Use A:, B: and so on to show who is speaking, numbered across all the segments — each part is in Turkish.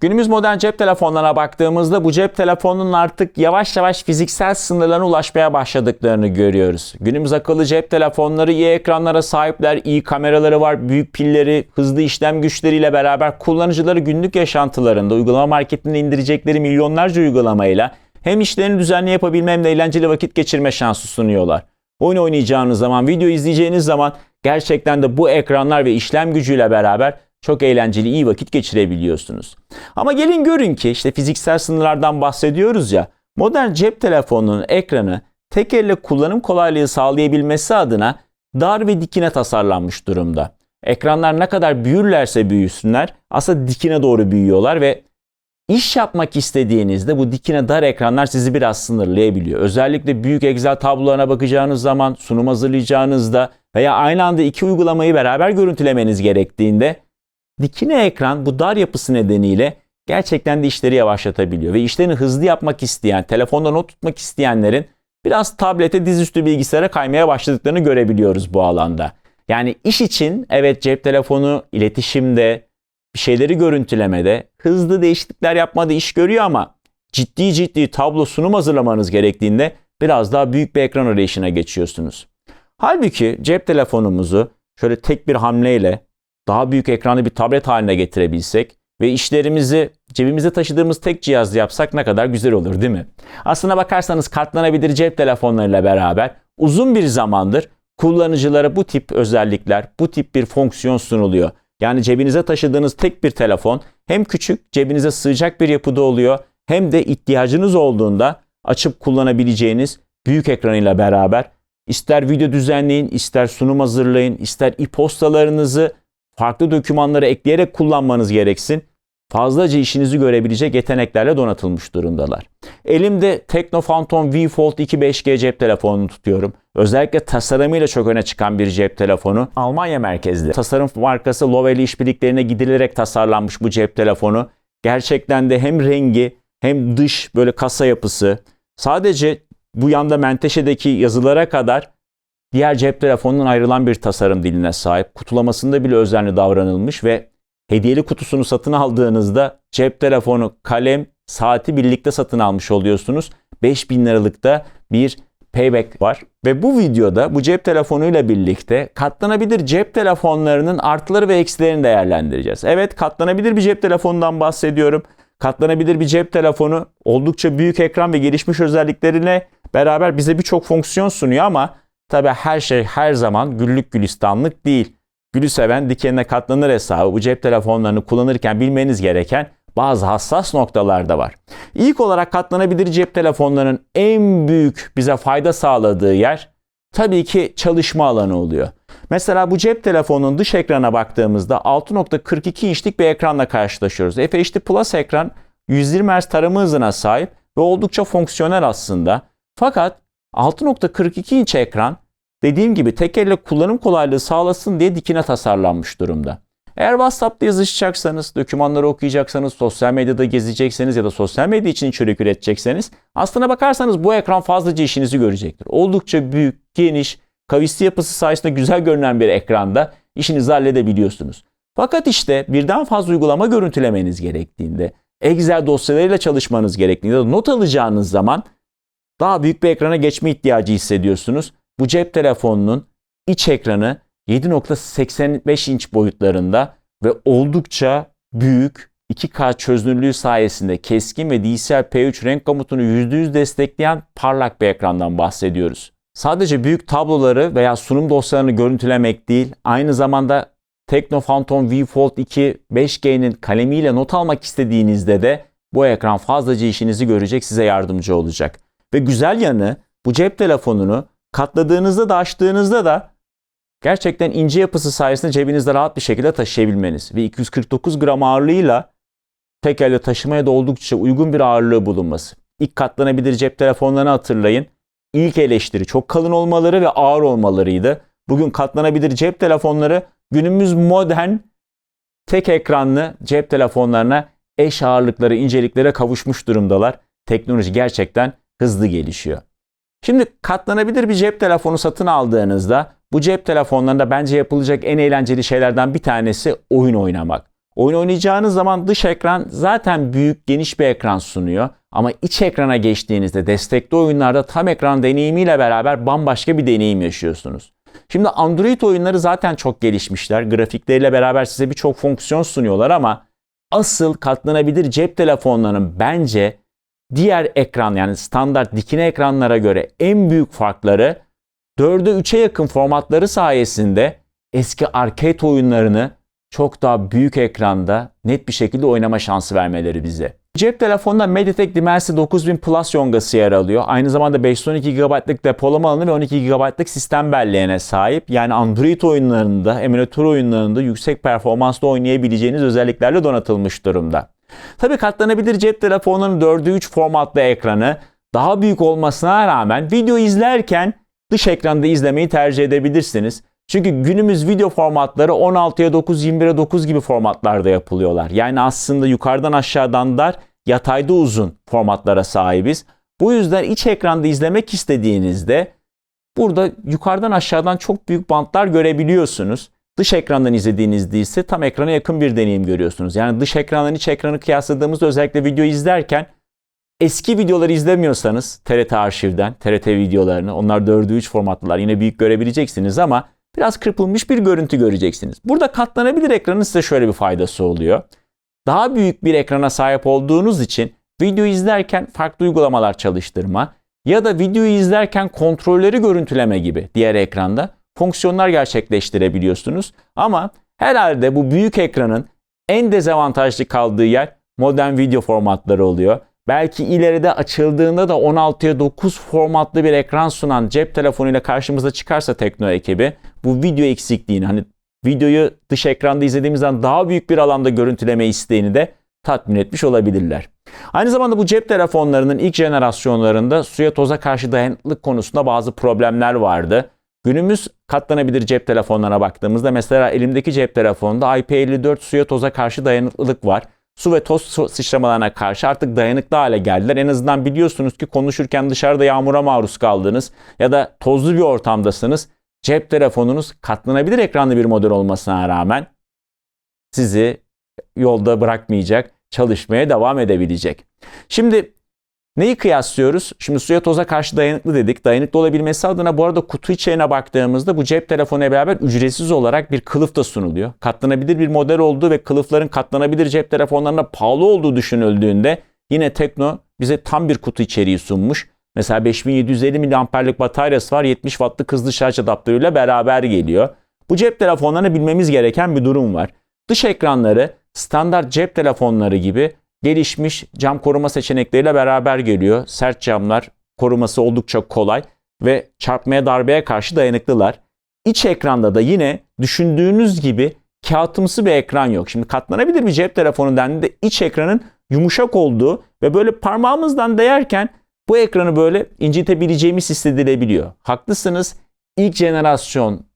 A: Günümüz modern cep telefonlarına baktığımızda bu cep telefonunun artık yavaş yavaş fiziksel sınırlarına ulaşmaya başladıklarını görüyoruz. Günümüz akıllı cep telefonları iyi ekranlara sahipler, iyi kameraları var, büyük pilleri, hızlı işlem güçleriyle beraber kullanıcıları günlük yaşantılarında uygulama marketinde indirecekleri milyonlarca uygulamayla hem işlerini düzenli yapabilme hem de eğlenceli vakit geçirme şansı sunuyorlar. Oyun oynayacağınız zaman, video izleyeceğiniz zaman gerçekten de bu ekranlar ve işlem gücüyle beraber çok eğlenceli, iyi vakit geçirebiliyorsunuz. Ama gelin görün ki işte fiziksel sınırlardan bahsediyoruz ya. Modern cep telefonunun ekranı tek elle kullanım kolaylığı sağlayabilmesi adına dar ve dikine tasarlanmış durumda. Ekranlar ne kadar büyürlerse büyüsünler aslında dikine doğru büyüyorlar ve İş yapmak istediğinizde bu dikine dar ekranlar sizi biraz sınırlayabiliyor. Özellikle büyük Excel tablolarına bakacağınız zaman, sunum hazırlayacağınızda veya aynı anda iki uygulamayı beraber görüntülemeniz gerektiğinde dikine ekran bu dar yapısı nedeniyle gerçekten de işleri yavaşlatabiliyor. Ve işlerini hızlı yapmak isteyen, telefonda not tutmak isteyenlerin biraz tablete, dizüstü bilgisayara kaymaya başladıklarını görebiliyoruz bu alanda. Yani iş için evet cep telefonu iletişimde, bir şeyleri görüntülemede, hızlı değişiklikler yapmada iş görüyor ama ciddi ciddi tablo sunum hazırlamanız gerektiğinde biraz daha büyük bir ekran arayışına geçiyorsunuz. Halbuki cep telefonumuzu şöyle tek bir hamleyle daha büyük ekranlı bir tablet haline getirebilsek ve işlerimizi cebimizde taşıdığımız tek cihazla yapsak ne kadar güzel olur değil mi? Aslına bakarsanız katlanabilir cep telefonlarıyla beraber uzun bir zamandır kullanıcılara bu tip özellikler, bu tip bir fonksiyon sunuluyor. Yani cebinize taşıdığınız tek bir telefon hem küçük, cebinize sığacak bir yapıda oluyor hem de ihtiyacınız olduğunda açıp kullanabileceğiniz büyük ekranıyla beraber ister video düzenleyin, ister sunum hazırlayın, ister e-postalarınızı farklı dokümanları ekleyerek kullanmanız gereksin. Fazlaca işinizi görebilecek yeteneklerle donatılmış durumdalar. Elimde Tecno Phantom V Fold 2 5G cep telefonunu tutuyorum. Özellikle tasarımıyla çok öne çıkan bir cep telefonu. Almanya merkezli. Tasarım markası Lovell işbirliklerine gidilerek tasarlanmış bu cep telefonu. Gerçekten de hem rengi hem dış böyle kasa yapısı sadece bu yanda menteşedeki yazılara kadar diğer cep telefonundan ayrılan bir tasarım diline sahip. Kutulamasında bile özenli davranılmış ve hediyeli kutusunu satın aldığınızda cep telefonu, kalem, saati birlikte satın almış oluyorsunuz. 5000 liralık da bir payback var. Ve bu videoda bu cep telefonuyla birlikte katlanabilir cep telefonlarının artıları ve eksilerini değerlendireceğiz. Evet katlanabilir bir cep telefonundan bahsediyorum. Katlanabilir bir cep telefonu oldukça büyük ekran ve gelişmiş özelliklerine beraber bize birçok fonksiyon sunuyor ama tabi her şey her zaman güllük gülistanlık değil. Gülü seven dikenine katlanır hesabı bu cep telefonlarını kullanırken bilmeniz gereken bazı hassas noktalar da var. İlk olarak katlanabilir cep telefonlarının en büyük bize fayda sağladığı yer tabii ki çalışma alanı oluyor. Mesela bu cep telefonunun dış ekrana baktığımızda 6.42 inçlik bir ekranla karşılaşıyoruz. FHD Plus ekran 120 Hz tarama hızına sahip ve oldukça fonksiyonel aslında. Fakat 6.42 inç ekran dediğim gibi tek elle kullanım kolaylığı sağlasın diye dikine tasarlanmış durumda. Eğer WhatsApp'ta yazışacaksanız, dokümanları okuyacaksanız, sosyal medyada gezecekseniz ya da sosyal medya için içerik üretecekseniz aslına bakarsanız bu ekran fazlaca işinizi görecektir. Oldukça büyük, geniş, kavisli yapısı sayesinde güzel görünen bir ekranda işinizi halledebiliyorsunuz. Fakat işte birden fazla uygulama görüntülemeniz gerektiğinde, Excel dosyalarıyla çalışmanız gerektiğinde, not alacağınız zaman daha büyük bir ekrana geçme ihtiyacı hissediyorsunuz. Bu cep telefonunun iç ekranı 7.85 inç boyutlarında ve oldukça büyük 2K çözünürlüğü sayesinde keskin ve DCI-P3 renk komutunu %100 destekleyen parlak bir ekrandan bahsediyoruz. Sadece büyük tabloları veya sunum dosyalarını görüntülemek değil, aynı zamanda Tecno Phantom V Fold 2 5G'nin kalemiyle not almak istediğinizde de bu ekran fazlaca işinizi görecek, size yardımcı olacak. Ve güzel yanı bu cep telefonunu katladığınızda da açtığınızda da gerçekten ince yapısı sayesinde cebinizde rahat bir şekilde taşıyabilmeniz ve 249 gram ağırlığıyla tek elle taşımaya da oldukça uygun bir ağırlığı bulunması. İlk katlanabilir cep telefonlarını hatırlayın. İlk eleştiri çok kalın olmaları ve ağır olmalarıydı. Bugün katlanabilir cep telefonları günümüz modern tek ekranlı cep telefonlarına eş ağırlıkları, inceliklere kavuşmuş durumdalar. Teknoloji gerçekten hızlı gelişiyor. Şimdi katlanabilir bir cep telefonu satın aldığınızda bu cep telefonlarında bence yapılacak en eğlenceli şeylerden bir tanesi oyun oynamak. Oyun oynayacağınız zaman dış ekran zaten büyük, geniş bir ekran sunuyor. Ama iç ekrana geçtiğinizde destekli oyunlarda tam ekran deneyimiyle beraber bambaşka bir deneyim yaşıyorsunuz. Şimdi Android oyunları zaten çok gelişmişler. Grafikleriyle beraber size birçok fonksiyon sunuyorlar ama asıl katlanabilir cep telefonlarının bence diğer ekran yani standart dikine ekranlara göre en büyük farkları 4'e 3'e yakın formatları sayesinde eski arcade oyunlarını çok daha büyük ekranda net bir şekilde oynama şansı vermeleri bize. Cep telefonunda MediaTek Dimensity 9000 Plus yongası yer alıyor. Aynı zamanda 512 GB'lık depolama alanı ve 12 GB'lık sistem belleğine sahip. Yani Android oyunlarında, emülatör oyunlarında yüksek performansla oynayabileceğiniz özelliklerle donatılmış durumda. Tabi katlanabilir cep telefonunun 4'ü 3 formatlı ekranı daha büyük olmasına rağmen video izlerken dış ekranda izlemeyi tercih edebilirsiniz. Çünkü günümüz video formatları 16'ya 9, 21'e 9 gibi formatlarda yapılıyorlar. Yani aslında yukarıdan aşağıdan dar, yatayda uzun formatlara sahibiz. Bu yüzden iç ekranda izlemek istediğinizde burada yukarıdan aşağıdan çok büyük bantlar görebiliyorsunuz. Dış ekrandan izlediğinizde ise tam ekrana yakın bir deneyim görüyorsunuz. Yani dış ekrandan iç ekranı kıyasladığımızda özellikle video izlerken eski videoları izlemiyorsanız TRT arşivden, TRT videolarını onlar 4'ü 3 formatlılar yine büyük görebileceksiniz ama biraz kırpılmış bir görüntü göreceksiniz. Burada katlanabilir ekranın size şöyle bir faydası oluyor. Daha büyük bir ekrana sahip olduğunuz için video izlerken farklı uygulamalar çalıştırma ya da videoyu izlerken kontrolleri görüntüleme gibi diğer ekranda fonksiyonlar gerçekleştirebiliyorsunuz. Ama herhalde bu büyük ekranın en dezavantajlı kaldığı yer modern video formatları oluyor. Belki ileride açıldığında da 16'ya 9 formatlı bir ekran sunan cep telefonuyla karşımıza çıkarsa Tekno ekibi bu video eksikliğini hani videoyu dış ekranda izlediğimizden daha büyük bir alanda görüntüleme isteğini de tatmin etmiş olabilirler. Aynı zamanda bu cep telefonlarının ilk jenerasyonlarında suya toza karşı dayanıklılık konusunda bazı problemler vardı. Günümüz katlanabilir cep telefonlarına baktığımızda mesela elimdeki cep telefonunda IP54 suya toza karşı dayanıklılık var. Su ve toz sıçramalarına karşı artık dayanıklı hale geldiler. En azından biliyorsunuz ki konuşurken dışarıda yağmura maruz kaldınız ya da tozlu bir ortamdasınız. Cep telefonunuz katlanabilir ekranlı bir model olmasına rağmen sizi yolda bırakmayacak, çalışmaya devam edebilecek. Şimdi neyi kıyaslıyoruz? Şimdi suya toza karşı dayanıklı dedik. Dayanıklı olabilmesi adına bu arada kutu içeriğine baktığımızda bu cep telefonuyla beraber ücretsiz olarak bir kılıf da sunuluyor. Katlanabilir bir model olduğu ve kılıfların katlanabilir cep telefonlarına pahalı olduğu düşünüldüğünde yine Tekno bize tam bir kutu içeriği sunmuş. Mesela 5750 mAh'lik bataryası var. 70 wattlık hızlı şarj adaptörüyle beraber geliyor. Bu cep telefonlarını bilmemiz gereken bir durum var. Dış ekranları standart cep telefonları gibi gelişmiş cam koruma seçenekleriyle beraber geliyor. Sert camlar koruması oldukça kolay ve çarpmaya darbeye karşı dayanıklılar. İç ekranda da yine düşündüğünüz gibi kağıtımsı bir ekran yok. Şimdi katlanabilir bir cep telefonu dendiğinde iç ekranın yumuşak olduğu ve böyle parmağımızdan değerken bu ekranı böyle incitebileceğimiz hissedilebiliyor. Haklısınız. İlk jenerasyon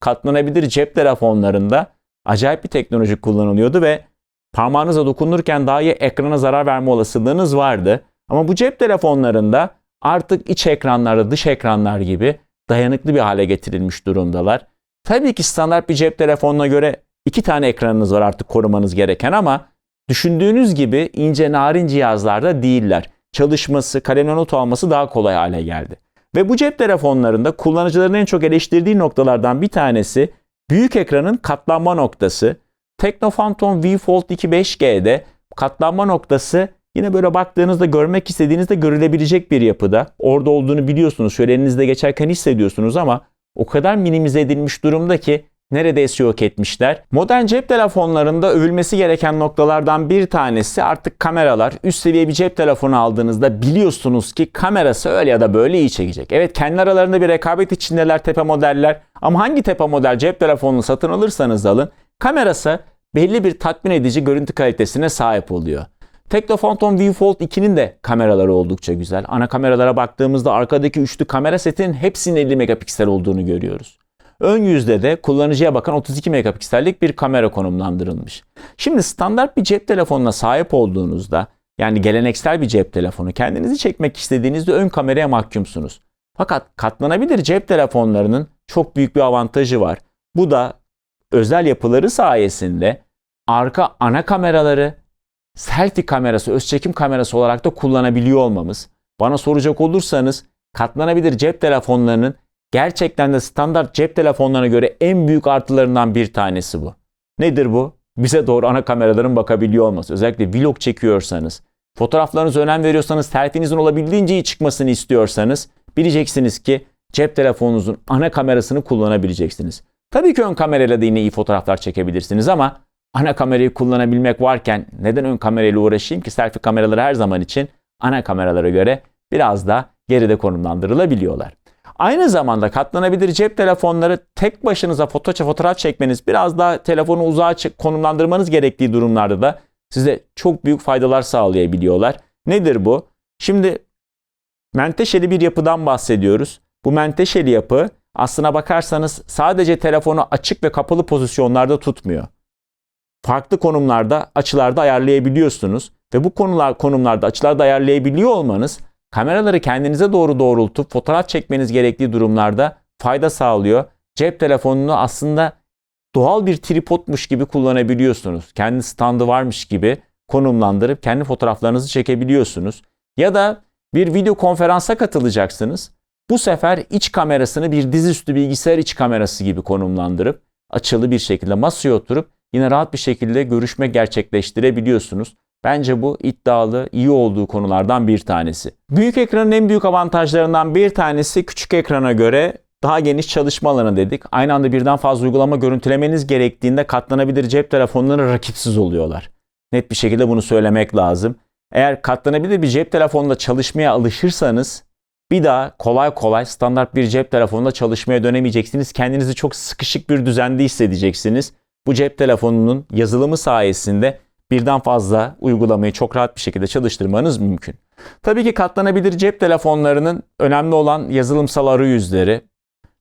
A: katlanabilir cep telefonlarında acayip bir teknoloji kullanılıyordu ve parmağınıza dokunurken dahi ekrana zarar verme olasılığınız vardı. Ama bu cep telefonlarında artık iç ekranlarda dış ekranlar gibi dayanıklı bir hale getirilmiş durumdalar. Tabii ki standart bir cep telefonuna göre iki tane ekranınız var artık korumanız gereken ama düşündüğünüz gibi ince narin cihazlarda değiller. Çalışması, kalemle not alması daha kolay hale geldi. Ve bu cep telefonlarında kullanıcıların en çok eleştirdiği noktalardan bir tanesi büyük ekranın katlanma noktası. Tekno Phantom V Fold 2 5G'de katlanma noktası yine böyle baktığınızda görmek istediğinizde görülebilecek bir yapıda. Orada olduğunu biliyorsunuz. Şöyle elinizde geçerken hissediyorsunuz ama o kadar minimize edilmiş durumda ki neredeyse yok etmişler. Modern cep telefonlarında övülmesi gereken noktalardan bir tanesi artık kameralar. Üst seviye bir cep telefonu aldığınızda biliyorsunuz ki kamerası öyle ya da böyle iyi çekecek. Evet kendi aralarında bir rekabet içindeler tepe modeller ama hangi tepe model cep telefonunu satın alırsanız alın kamerası belli bir tatmin edici görüntü kalitesine sahip oluyor. Tekno Phantom V Fold 2'nin de kameraları oldukça güzel. Ana kameralara baktığımızda arkadaki üçlü kamera setinin hepsinin 50 megapiksel olduğunu görüyoruz. Ön yüzde de kullanıcıya bakan 32 megapiksellik bir kamera konumlandırılmış. Şimdi standart bir cep telefonuna sahip olduğunuzda yani geleneksel bir cep telefonu kendinizi çekmek istediğinizde ön kameraya mahkumsunuz. Fakat katlanabilir cep telefonlarının çok büyük bir avantajı var. Bu da özel yapıları sayesinde arka ana kameraları selfie kamerası, öz çekim kamerası olarak da kullanabiliyor olmamız. Bana soracak olursanız katlanabilir cep telefonlarının gerçekten de standart cep telefonlarına göre en büyük artılarından bir tanesi bu. Nedir bu? Bize doğru ana kameraların bakabiliyor olması. Özellikle vlog çekiyorsanız, fotoğraflarınıza önem veriyorsanız, selfie'nizin olabildiğince iyi çıkmasını istiyorsanız bileceksiniz ki cep telefonunuzun ana kamerasını kullanabileceksiniz. Tabii ki ön kamerayla da yine iyi fotoğraflar çekebilirsiniz ama ana kamerayı kullanabilmek varken neden ön kamerayla uğraşayım ki selfie kameraları her zaman için ana kameralara göre biraz da geride konumlandırılabiliyorlar. Aynı zamanda katlanabilir cep telefonları tek başınıza foto fotoğraf çekmeniz, biraz daha telefonu uzağa konumlandırmanız gerektiği durumlarda da size çok büyük faydalar sağlayabiliyorlar. Nedir bu? Şimdi menteşeli bir yapıdan bahsediyoruz. Bu menteşeli yapı aslına bakarsanız sadece telefonu açık ve kapalı pozisyonlarda tutmuyor. Farklı konumlarda açılarda ayarlayabiliyorsunuz ve bu konular konumlarda açılarda ayarlayabiliyor olmanız kameraları kendinize doğru doğrultup fotoğraf çekmeniz gerektiği durumlarda fayda sağlıyor. Cep telefonunu aslında doğal bir tripodmuş gibi kullanabiliyorsunuz. Kendi standı varmış gibi konumlandırıp kendi fotoğraflarınızı çekebiliyorsunuz. Ya da bir video konferansa katılacaksınız. Bu sefer iç kamerasını bir dizüstü bilgisayar iç kamerası gibi konumlandırıp açılı bir şekilde masaya oturup yine rahat bir şekilde görüşme gerçekleştirebiliyorsunuz. Bence bu iddialı, iyi olduğu konulardan bir tanesi. Büyük ekranın en büyük avantajlarından bir tanesi küçük ekrana göre daha geniş çalışma alanı dedik. Aynı anda birden fazla uygulama görüntülemeniz gerektiğinde katlanabilir cep telefonları rakipsiz oluyorlar. Net bir şekilde bunu söylemek lazım. Eğer katlanabilir bir cep telefonunda çalışmaya alışırsanız bir daha kolay kolay standart bir cep telefonunda çalışmaya dönemeyeceksiniz. Kendinizi çok sıkışık bir düzende hissedeceksiniz. Bu cep telefonunun yazılımı sayesinde birden fazla uygulamayı çok rahat bir şekilde çalıştırmanız mümkün. Tabii ki katlanabilir cep telefonlarının önemli olan yazılımsal arayüzleri.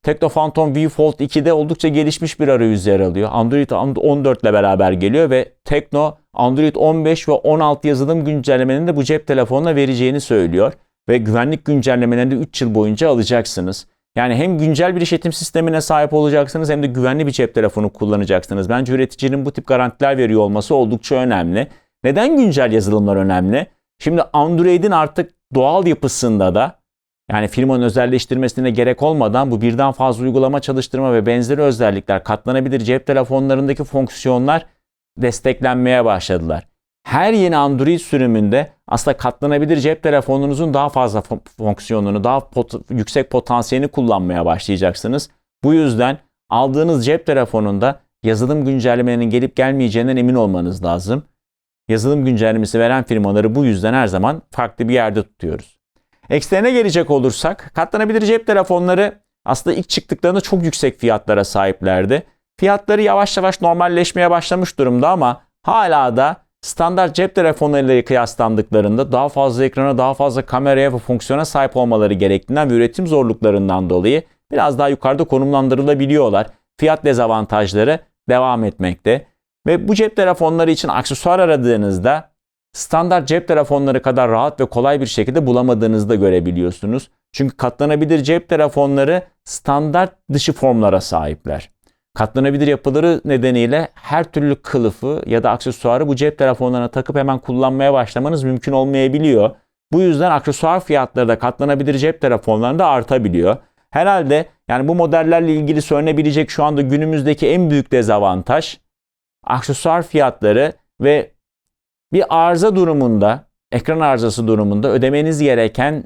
A: Tekno Phantom V Fold 2'de oldukça gelişmiş bir arayüz yer alıyor. Android 14 ile beraber geliyor ve Tekno Android 15 ve 16 yazılım güncellemelerinin de bu cep telefonuna vereceğini söylüyor. Ve güvenlik güncellemelerini de 3 yıl boyunca alacaksınız. Yani hem güncel bir işletim sistemine sahip olacaksınız hem de güvenli bir cep telefonu kullanacaksınız. Bence üreticinin bu tip garantiler veriyor olması oldukça önemli. Neden güncel yazılımlar önemli? Şimdi Android'in artık doğal yapısında da yani firmanın özelleştirmesine gerek olmadan bu birden fazla uygulama çalıştırma ve benzeri özellikler katlanabilir cep telefonlarındaki fonksiyonlar desteklenmeye başladılar. Her yeni Android sürümünde aslında katlanabilir cep telefonunuzun daha fazla fon- fonksiyonunu, daha pot- yüksek potansiyelini kullanmaya başlayacaksınız. Bu yüzden aldığınız cep telefonunda yazılım güncellemelerinin gelip gelmeyeceğinden emin olmanız lazım. Yazılım güncellemesi veren firmaları bu yüzden her zaman farklı bir yerde tutuyoruz. Eksilerine gelecek olursak katlanabilir cep telefonları aslında ilk çıktıklarında çok yüksek fiyatlara sahiplerdi. Fiyatları yavaş yavaş normalleşmeye başlamış durumda ama hala da standart cep telefonlarıyla kıyaslandıklarında daha fazla ekrana, daha fazla kameraya ve fonksiyona sahip olmaları gerektiğinden ve üretim zorluklarından dolayı biraz daha yukarıda konumlandırılabiliyorlar. Fiyat dezavantajları devam etmekte. Ve bu cep telefonları için aksesuar aradığınızda standart cep telefonları kadar rahat ve kolay bir şekilde bulamadığınızı da görebiliyorsunuz. Çünkü katlanabilir cep telefonları standart dışı formlara sahipler. Katlanabilir yapıları nedeniyle her türlü kılıfı ya da aksesuarı bu cep telefonlarına takıp hemen kullanmaya başlamanız mümkün olmayabiliyor. Bu yüzden aksesuar fiyatları da katlanabilir cep telefonlarında artabiliyor. Herhalde yani bu modellerle ilgili söylenebilecek şu anda günümüzdeki en büyük dezavantaj aksesuar fiyatları ve bir arıza durumunda, ekran arızası durumunda ödemeniz gereken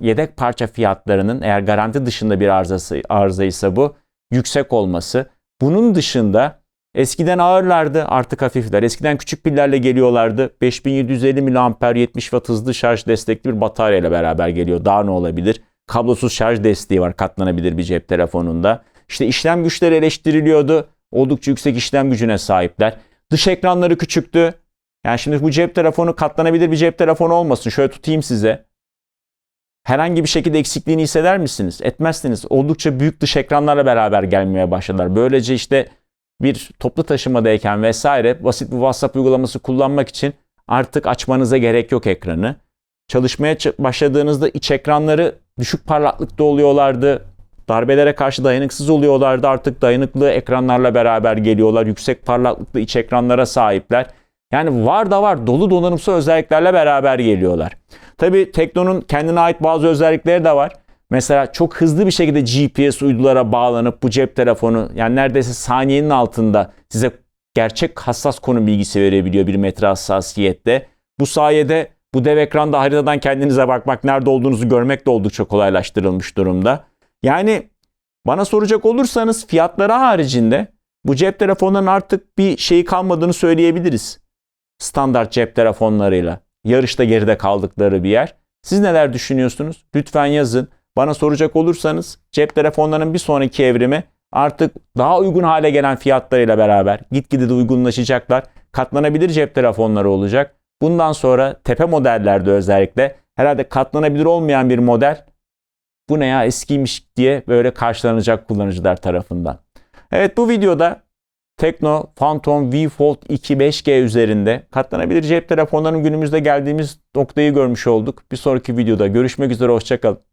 A: yedek parça fiyatlarının eğer garanti dışında bir arızası arızaysa bu yüksek olması. Bunun dışında eskiden ağırlardı artık hafifler. Eskiden küçük pillerle geliyorlardı. 5750 mAh 70 Watt hızlı şarj destekli bir batarya ile beraber geliyor. Daha ne olabilir? Kablosuz şarj desteği var katlanabilir bir cep telefonunda. İşte işlem güçleri eleştiriliyordu. Oldukça yüksek işlem gücüne sahipler. Dış ekranları küçüktü. Yani şimdi bu cep telefonu katlanabilir bir cep telefonu olmasın. Şöyle tutayım size. Herhangi bir şekilde eksikliğini hisseder misiniz? Etmezsiniz. Oldukça büyük dış ekranlarla beraber gelmeye başladılar. Böylece işte bir toplu taşımadayken vesaire basit bir WhatsApp uygulaması kullanmak için artık açmanıza gerek yok ekranı. Çalışmaya başladığınızda iç ekranları düşük parlaklıkta oluyorlardı. Darbelere karşı dayanıksız oluyorlardı. Artık dayanıklı ekranlarla beraber geliyorlar. Yüksek parlaklıklı iç ekranlara sahipler. Yani var da var dolu donanımsal özelliklerle beraber geliyorlar. Tabii Tekno'nun kendine ait bazı özellikleri de var. Mesela çok hızlı bir şekilde GPS uydulara bağlanıp bu cep telefonu yani neredeyse saniyenin altında size gerçek hassas konum bilgisi verebiliyor bir metre hassasiyette. Bu sayede bu dev ekranda haritadan kendinize bakmak, nerede olduğunuzu görmek de oldukça kolaylaştırılmış durumda. Yani bana soracak olursanız fiyatları haricinde bu cep telefonlarının artık bir şeyi kalmadığını söyleyebiliriz. Standart cep telefonlarıyla. Yarışta geride kaldıkları bir yer. Siz neler düşünüyorsunuz? Lütfen yazın. Bana soracak olursanız cep telefonlarının bir sonraki evrimi artık daha uygun hale gelen fiyatlarıyla beraber gitgide de uygunlaşacaklar. Katlanabilir cep telefonları olacak. Bundan sonra tepe modellerde özellikle herhalde katlanabilir olmayan bir model bu ne ya eskiymiş diye böyle karşılanacak kullanıcılar tarafından. Evet bu videoda Tekno Phantom V Fold 2 5G üzerinde katlanabilir cep telefonlarının günümüzde geldiğimiz noktayı görmüş olduk. Bir sonraki videoda görüşmek üzere hoşçakalın.